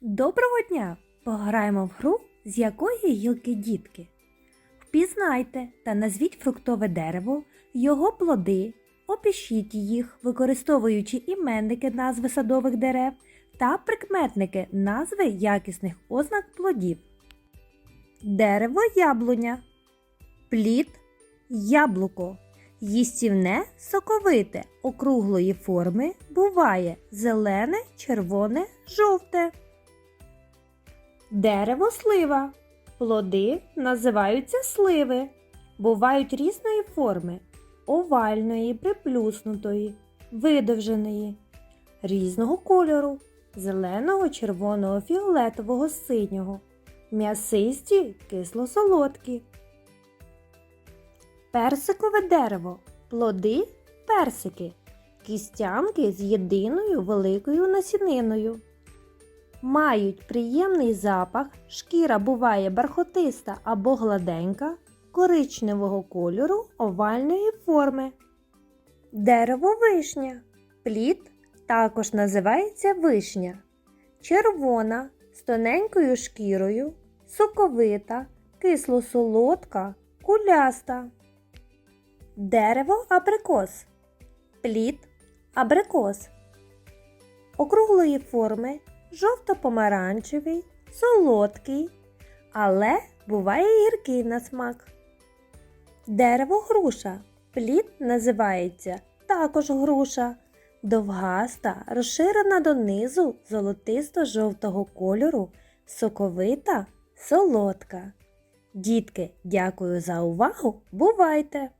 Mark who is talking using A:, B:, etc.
A: Доброго дня! Пограємо в гру, з якої гілки дітки. Впізнайте та назвіть фруктове дерево, його плоди, опишіть їх, використовуючи іменники назви садових дерев та прикметники назви якісних ознак плодів. Дерево яблуня. Плід яблуко. Їстівне соковите, округлої форми буває зелене, червоне, жовте. Дерево слива. Плоди називаються сливи. Бувають різної форми овальної, приплюснутої, видовженої, різного кольору зеленого, червоного, фіолетового, синього, м'ясисті, кисло-солодкі. Персикове дерево. Плоди персики. Кістянки з єдиною великою насіниною. Мають приємний запах, шкіра буває бархотиста або гладенька, коричневого кольору овальної форми. Дерево вишня. Плід також називається вишня. Червона з тоненькою шкірою, соковита, кисло-солодка, куляста. Дерево абрикос. Плід абрикос. Округлої форми, жовто-помаранчевий, солодкий, але буває гіркий на смак. Дерево груша. Плід називається також груша. Довгаста, розширена донизу золотисто-жовтого кольору, соковита, солодка. Дітки, дякую за увагу! Бувайте!